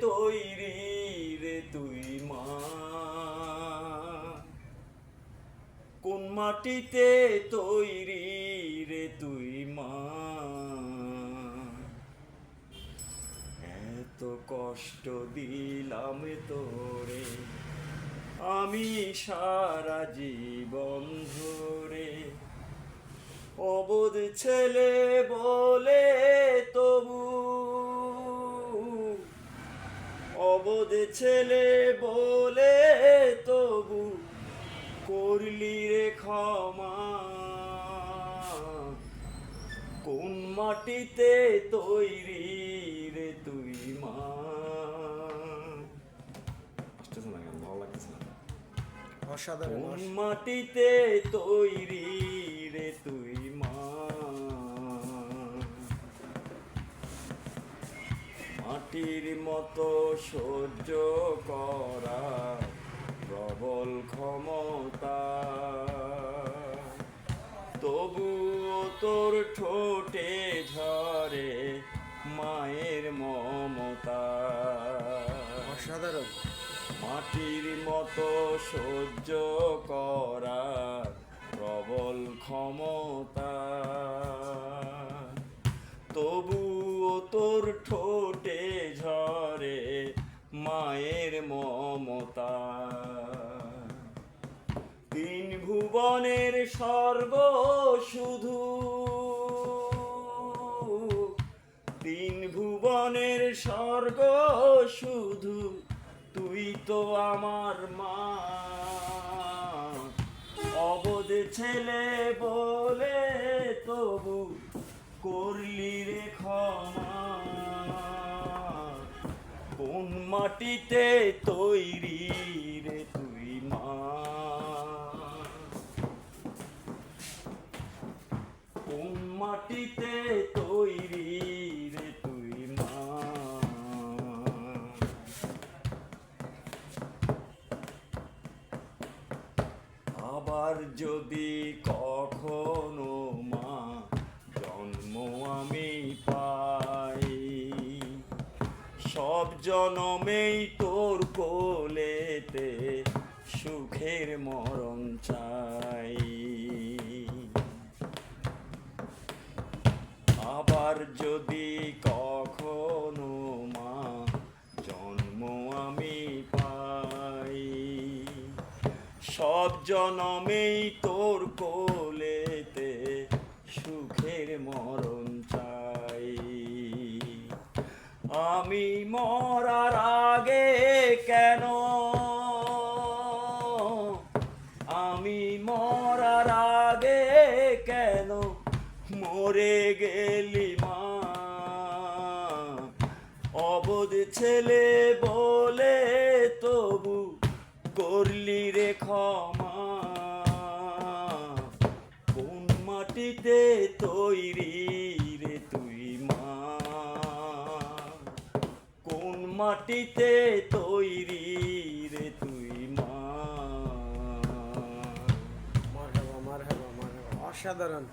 তৈরি রে তুই মা। কোন মাটিতে তৈরি রে তুই মা। এত কষ্ট দিলাম তোরে, আমি সারা জীবন ধরে। অবোধ ছেলে বলে অবোধ ছেলে বলে তবু করলি রে ক্ষমা। কোন মাটিতে তৈরি রে তুই মা? কেন? মাটিতে তৈরি রে তুই মা? মাটির মতো সহ্য করা প্রবল ক্ষমতা। তবুও তোর ঠোঁটে ঝরে মায়ের মমতা। অসাধারণ। মাটির মতো সহ্য করা প্রবল ক্ষমতা। তবুও তোর ঠোঁটে ঝরে মায়ের মমতা। তিন ভুবনের সর্ব শুধু তিন ভুবনের স্বর্গ শুধু তুই তো আমার মা। অবধ ছেলে বলে তবু করলি রে ক্ষমা। মাটিতে তৈরি রে তুই মা। কোন মাটিতে তৈরি রে তুই মা? আবার যদি কখনো জনমেই তোর কোলেতে সুখের মরণ চাই। আবার যদি কখনো মা, জন্ম আমি পাই। সব জনমেই তোর কোলেতে আমি মরার আগে কেন? আমি মরার আগে কেন মরে গেলি মা? অবধ ছেলে বলে তবু করলি রে ক্ষমা। কোন মাটিতে তৈরি মাটিতে তৈরি রে তুই মা। অসাধারণ।